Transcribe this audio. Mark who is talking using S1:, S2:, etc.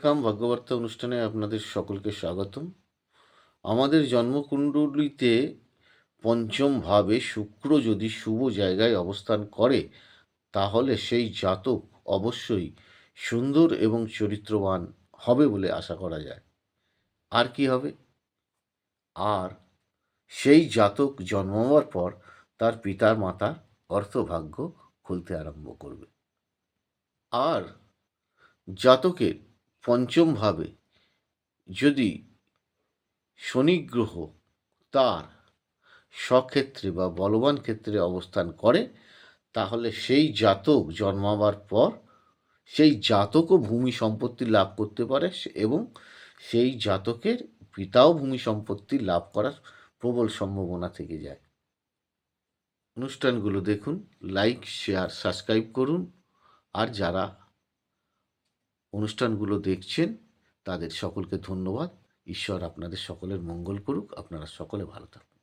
S1: কাম ভাগ্যবার্তা অনুষ্ঠানে আপনাদের সকলকে স্বাগতম। আমাদের জন্মকুণ্ডলিতে পঞ্চম ভাবে শুক্র যদি শুভ জায়গায় অবস্থান করে, তাহলে সেই জাতক অবশ্যই সুন্দর এবং চরিত্রবান হবে বলে আশা করা যায়। আর কি হবে? আর সেই জাতক জন্মাবার পর তার পিতার মাতার অর্থভাগ্য খুলতে আরম্ভ করবে। আর জাতকের পঞ্চম ভাবে যদি শনি গ্রহ তার স্বক্ষেত্রে বা বলবান ক্ষেত্রে অবস্থান করে, তাহলে সেই জাতক জন্মাবার পর সেই জাতকও ভূমি সম্পত্তি লাভ করতে পারে এবং সেই জাতকের পিতাও ভূমি সম্পত্তি লাভ করার প্রবল সম্ভাবনা থেকে যায়। অনুষ্ঠানগুলো দেখুন লাইক শেয়ার সাবস্ক্রাইব করুন। আর যারা অনুষ্ঠানগুলো দেখছেন তাদের সকলকে ধন্যবাদ। ঈশ্বর আপনাদের সকলের মঙ্গল করুক। আপনারা সকলে ভালো থাকুন।